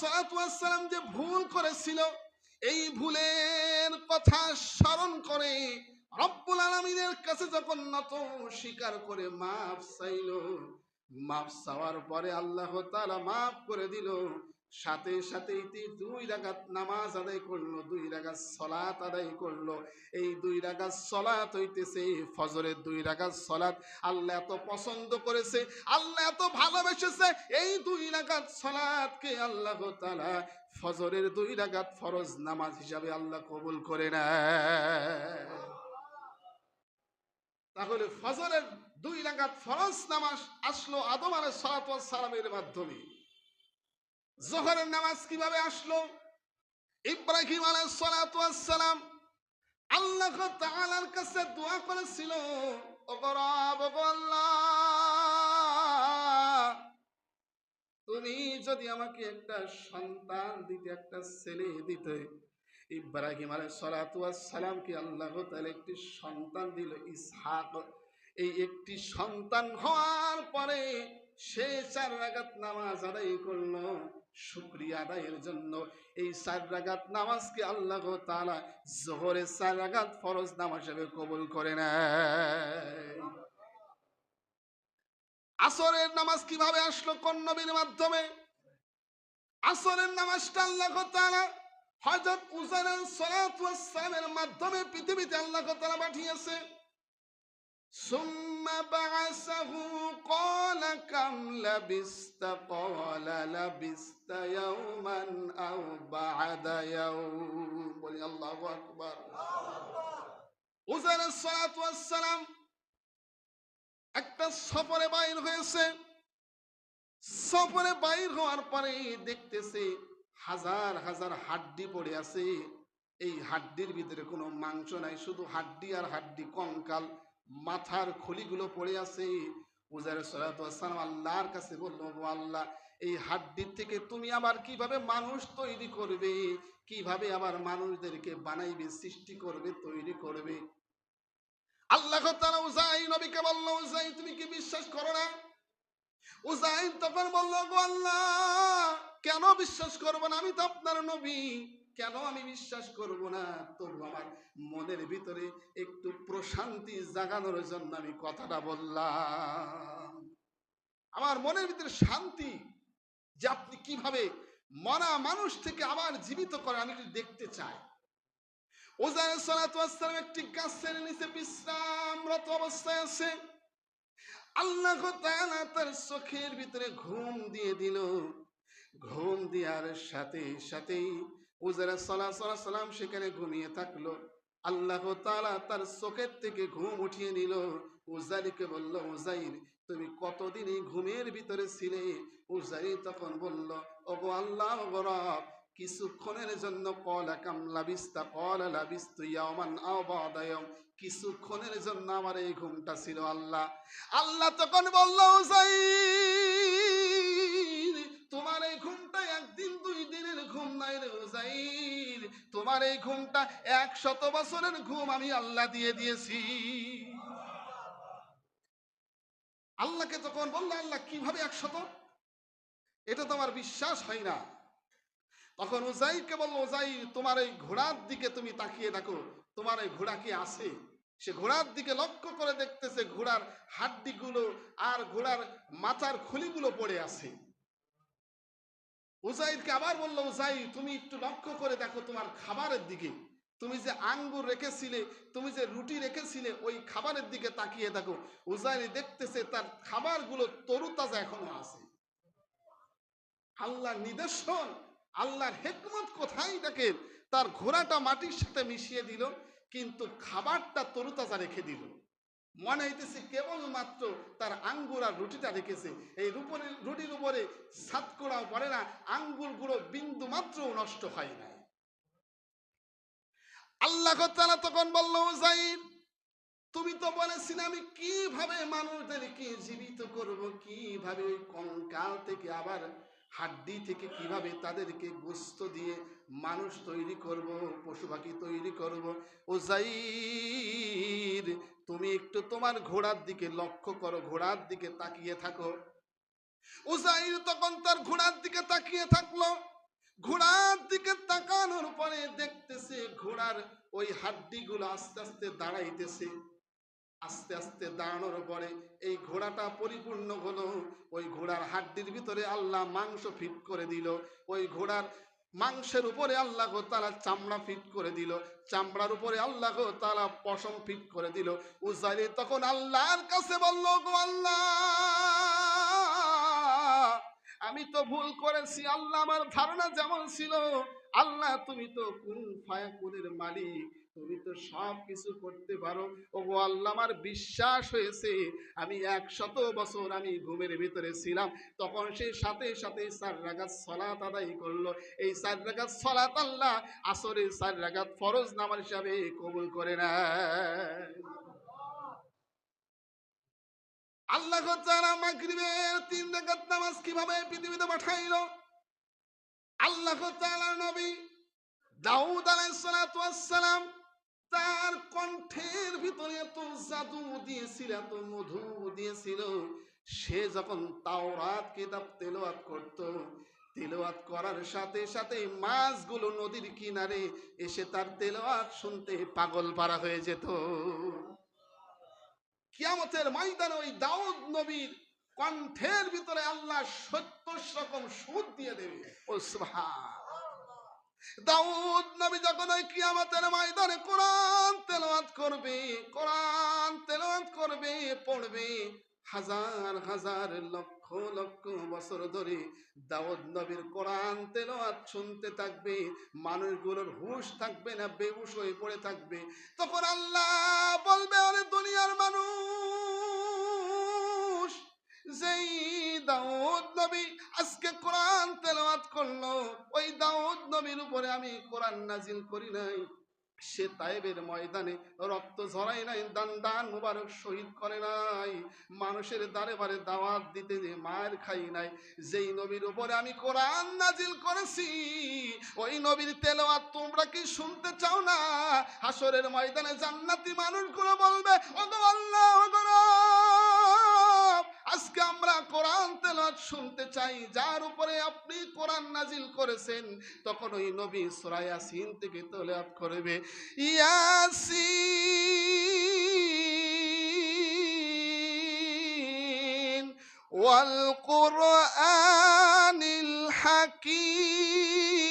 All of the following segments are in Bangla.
সালাম যে ভুল করেছিল, এই ভুলের কথা স্মরণ করে রব্বুল আলমিনের কাছে যখন নত স্বীকার করে মাফ চাইল, মাফ চাওয়ার পরে আল্লাহ তারা মাফ করে দিল। সাথে সাথে দুই রাগাত নামাজ আদায় করল, দুই রাগাত সলাত আদায় করল। এই দুই রাগাত সলাত হইতেছে, এই ফজরের দুই রাগাত সলাত আল্লাহ এত পছন্দ করেছে, আল্লাহ এত ভালোবেসেছে। এই দুই রাগাত সলাতকে আল্লাহ তাআলা ফজরের দুই রাগাত ফরজ নামাজ হিসাবে আল্লাহ কবুল করে না তাহলে ফজরের দুই রাগাত ফরজ নামাজ আসলো আদম সালাতু সালামের মাধ্যমে। জোহরের নামাজ কীভাবে আসলো? ইব্রাহিম আলাইহিস সালাতু ওয়াস সালাম আল্লাহ তাআলার কাছে দোয়া করেছিল তুমি যদি আমাকে একটা সন্তান দিতে, একটা ছেলে দিতে। ইব্রাহিম আলাইহিস সালাতু ওয়াস আল্লাহ তাআলা একটি সন্তান দিল, ইসহাক। এই একটি সন্তান হওয়ার পরে সে চার রাগাত নামাজ আদায় করল। শুক্রিয়া জন্য। এই রাগাত নামাজকে আল্লাহ চার রাগাত ফরজ নামাজ হিসেবে কবুল করে আসরের নামাজ কীভাবে আসলো কোন নবীর মাধ্যমে? আসরের নামাজটা আল্লাহ তাআলা হযরত উজাইরের সালাতু মাধ্যমে পৃথিবীতে আল্লাহ তাআলা পাঠিয়েছে। ثم بعثه قال كم لبست قال لبست يوما أو بعد يوم বলি আল্লাহু আকবার উজাইর সালাতু ওয়াস সালাম একটা সফরে বাইর হয়েছে সফরে বাইর হওয়ার পরে দেখতেছে হাজার হাজার হাড্ডি পড়ে আছে এই হাড্ডির ভিতরে কোনো মাংস নাই শুধু হাড্ডি আর হাড্ডি কঙ্কাল মাথার খলিগুলো পড়ে আছে। উজার সালাম আল্লাহর কাছে বলল, "ও আল্লাহ, এই হাড্ডির থেকে তুমি আবার কীভাবে মানুষ তৈরি করবে? কীভাবে আবার মানুষদেরকে বানাইবে, সৃষ্টি করবে, তৈরি করবে? আল্লাহ নবীকে বলল, উজাই, তুমি কি বিশ্বাস করো না? উজাই তখন বলল আল্লাহ, কেন বিশ্বাস করব না? আমি তো আপনার নবী। কেন আমি বিশ্বাস করব না? তবু আমার মনের ভিতরে একটু প্রশান্তি জাগানোর জন্য আমি কথাটা বললাম। আমার মনের ভিতরে শান্তি যে আপনি কীভাবে মরা মানুষ থেকে আবার জীবিত করে আমি একটু দেখতে চাই। ওজায় সালাম একটি গাছের নিচে বিশ্রামরত অবস্থায় আছে। আল্লাহ তার চোখের ভিতরে ঘুম দিয়ে দিল। ঘুম দেওয়ার সাথে সাথেই উজারা সেখানে ঘুমিয়ে থাকল। আল্লাহ তাআলা তার চোখের থেকে ঘুম উঠিয়ে নিল। উজাইরকে বলল তুমি কতদিন ঘুমের ভিতরে ছিলে? উজাইর তখন বলল, ওগো আল্লাহ কিছুক্ষণের জন্য কলা কামলা বিস্তা কলা কিছুক্ষণের জন্য আমার এই ঘুমটা ছিল আল্লাহ। আল্লাহ তখন বলল, উজাইর তোমার এই ঘুমটা এক শত বছরের ঘুম আমি আল্লাহ দিয়ে দিয়েছি। আল্লাহকে তখন বলল, আল্লাহ, কীভাবে একশত? এটা তো আমার বিশ্বাস হয় না। তখন উজাইরকে বলল উজাই তোমার এই ঘোড়ার দিকে তুমি তাকিয়ে দেখো, তোমার এই ঘোড়া কি আছে? সে ঘোড়ার দিকে লক্ষ্য করে দেখতেছে, ঘোড়ার হাড্ডিগুলো আর ঘোড়ার মাথার খুলিগুলো পড়ে আছে। উজাইরকে আবার বলল উজাই তুমি একটু লক্ষ্য করে দেখো তোমার খাবারের দিকে। তুমি যে আঙ্গুর রেখেছিলে, তুমি যে রুটি রেখেছিলে, ওই খাবারের দিকে তাকিয়ে দেখো। উজাইর দেখতেছে তার খাবারগুলো তরুতাজা এখনও আছে। আল্লাহর নিদর্শন, আল্লাহর হেকমত কোথায় দেখেন তার ঘোড়াটা মাটির সাথে মিশিয়ে দিল, কিন্তু খাবারটা তরুতাজা রেখে দিল। মনে হইতেছে কেবলমাত্র তার আঙ্গুর আর রুটিটা রেখেছে। এই রূপরে, রুটির উপরে সাতকোড়াও পড়ে না আঙ্গুরগুলো বিন্দু মাত্র নষ্ট হয় না আল্লাহ তখন বলল উজাইর তুমি তো বলেছিলে আমি কীভাবে মানুষদেরকে জীবিত করব, কীভাবে ওই কঙ্কাল থেকে আবার হাড্ডি থেকে কীভাবে তাদেরকে গোস্ত দিয়ে মানুষ তৈরি করব, পশু পাখি তৈরি করব। ওজাইর তুমি একটু তোমার ঘোড়ার দিকে লক্ষ্য করো, ঘোড়ার দিকে তাকিয়ে থাকো। উজাইর তখন তার ঘোড়ার দিকে তাকিয়ে থাকল। ঘোড়ার দিকে তাকানোর পরে দেখতেছে ঘোড়ার ওই হাড্ডিগুলো আস্তে আস্তে দাঁড়াইতেছে। আস্তে আস্তে দাঁড়ানোর পরে এই ঘোড়াটা পরিপূর্ণ হলো। ওই ঘোড়ার হাড্ডির ভিতরে আল্লাহ মাংস ফিট করে দিল। ওই ঘোড়ার মাংসের উপরে আল্লাহ তালা চামড়া ফিট করে দিল, চামড়ার উপরে আল্লাহ তালা পশম ফিট করে দিল। উজাইরি তখন আল্লাহর কাছে বলল, গো আল্লাহ, আমি তো ভুল করেছি, আল্লাহ আমার ধারণা যেমন ছিল, আল্লাহ তুমি তো কোন ফায়াকুনের মালিক তুমি তো সব কিছু করতে পারো। ও আল্লাহ, আমার বিশ্বাস হয়েছে আমি একশত বছর আমি ঘুমের ভিতরে ছিলাম। তখন সেই সাথে সাথে চার রাগাত সলাত আদায় করল। এই চার রাগাত সলাত আল্লাহ আসরে চার রাগাত ফরজ নামার হিসাবে কবুল করে না আল্লাহ তাআলা মাগরিবের তিন রাকাত নামাজ কীভাবে পৃথিবীতে পাঠাইলো? আল্লাহ তাআলা নবী দাউদ আলাইহিস সালাম তার কণ্ঠের ভিতরে এত জাদু দিয়েছিল, এত মধু দিয়েছিল। সে যখন তাওরাত কিতাব তেলাওয়াত করত, তেলাওয়াত করার সাথে সাথে মাছগুলো নদীর কিনারে এসে তার তেলাওয়াত শুনতে পাগল পারা হয়ে যেত। কিয়ামতের ময়দানে ওই দাউদ নবীর কণ্ঠের ভিতরে আল্লাহ সত্তর রকম সুদ দিয়ে দেবে। ও সুবহান। দাউদ নবী যখন ওই কিয়ামতের ময়দানে কোরআন তেলাওয়াত করবে, কোরআন তেলাওয়াত করবে, পড়বে, হাজার হাজার লক্ষ লক্ষ বছর ধরে দাউদ নবীর কোরআন তেলাওয়াত শুনতে থাকবে, মানুষগুলোর হুশ থাকবে না, বেহুশ হয়ে পড়ে থাকবে। তখন আল্লাহ দাউদ নবী আজকে কোরআন করল, ওই দাউদ নবীর উপরে আমি কোরআন নাজিল করি নাই। সে তাইবের ময়দানে রক্ত ঝরাই নাই, দান দান মুবারক শহীদ করে নাই। মানুষের দ্বারে বারে দাওয়াত দিতে যে মার খাই নাই। যেই নবীর উপরে আমি কোরআন নাজিল করেছি, ওই নবীর তেলাওয়াত তোমরা কি শুনতে চাও না? হাসরের ময়দানে জান্নাতি মানুষগুলো বলবে আজকে আমরা কোরআন তেলাওয়াত শুনতে চাই, যার উপরে আপনি কোরআন নাজিল করেছেন, তখন ওই নবী সূরা ইয়াসিন থেকে তেলাওয়াত করবে। ইয়াসিন ওয়াল কুরআনিল হাকিম।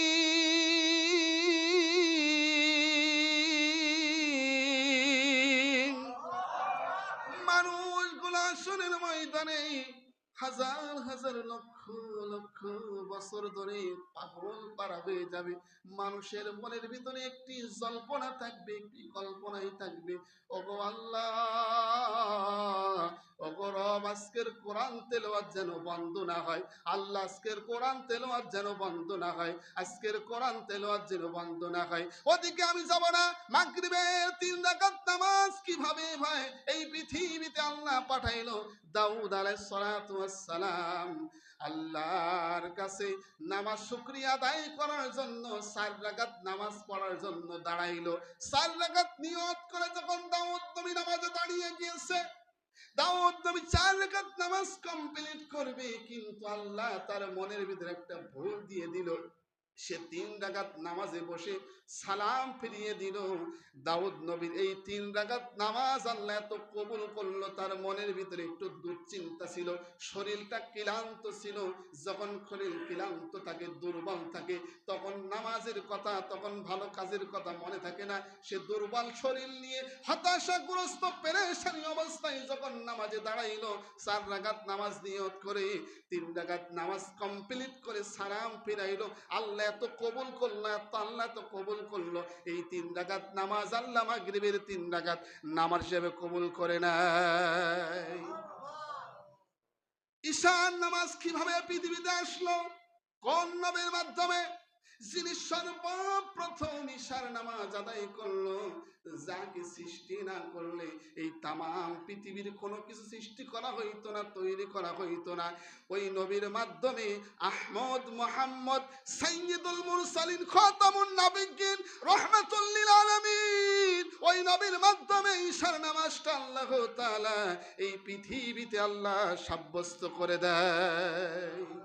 হাজার হাজার লক্ষ লক্ষ বছর ধরে পাগল পারা হয়ে যাবে। মানুষের মনের ভিতরে একটি জল্পনা থাকবে, একটি কল্পনাই থাকবে। ওগো আল্লাহ আজকের কোরআন যেন বন্ধ না হয়। আল্লাহ আজকের কোরআন যেন বন্ধ না হয়। আজকের কোরআন যেন বন্ধ না হয়। ওদিকে আমি যাব না, মাগরিবের তিন নামাজ কীভাবে ভাই এই পৃথিবীতে আল্লাহ পাঠাইলো দাউদ আল্লাহর কাছে নামাজ শুকরিয়া আদায় করার জন্য চার নামাজ পড়ার জন্য দাঁড়াইলো। চার নিয়ত করে যখন দাউদ নবী নামাজে দাঁড়িয়ে গিয়েছে দাউদ তুমি চার নামাজ কমপ্লিট করবে, কিন্তু আল্লাহ তার মনের ভিতরে একটা ভুল দিয়ে দিল। সে তিন রাকাত নামাজে বসে সালাম ফিরিয়ে দিল। দাউদ নবীর এই তিন রাকাত নামাজ আল্লাহ এত কবুল করল, তার মনের ভিতরে একটু দুশ্চিন্তা ছিল, শরীরটা ক্লান্ত ছিল। যখন শরীর ক্লান্ত থাকে, দুর্বল থাকে, তখন নামাজের কথা, তখন ভালো কাজের কথা মনে থাকে না। সে দুর্বল শরীর নিয়ে হতাশাগ্রস্ত, পেরেশানি অবস্থায় যখন নামাজে দাঁড়াইলো, চার রাকাত নামাজ নিয়ত করে, তিন রাগাত নামাজ কমপ্লিট করে সালাম ফিরাইলো। আল্লাহ এত কবুল করল, এত আল্লাহ তো কবুল করল। এই তিন ডাকাত নামাজ আল্লাহ মাগরিবের তিন ডাকাত নামাজ হিসেবে কবুল করে নাই। ঈশান নামাজ কীভাবে পৃথিবীতে আসলো? কোন নবীর মাধ্যমে? যিনি সর্বপ্রথম ঈশার নামাজ আদায় করল, যাকে সৃষ্টি না করলে এই তামাম পৃথিবীর কোনো কিছু সৃষ্টি করা হইতো না, তৈরি করা হইতো না। ওই নবীর মাধ্যমে আহমদ মোহাম্মদ সাইয়্যিদুল মুরসালিন খতামুন নাবিয়্যিন রহমাতুল লিল আলামিন। ওই নবীর মাধ্যমে ঈশার নামাজটা আল্লাহ তাআলা এই পৃথিবীতে আল্লাহ সাব্যস্ত করে দেয়।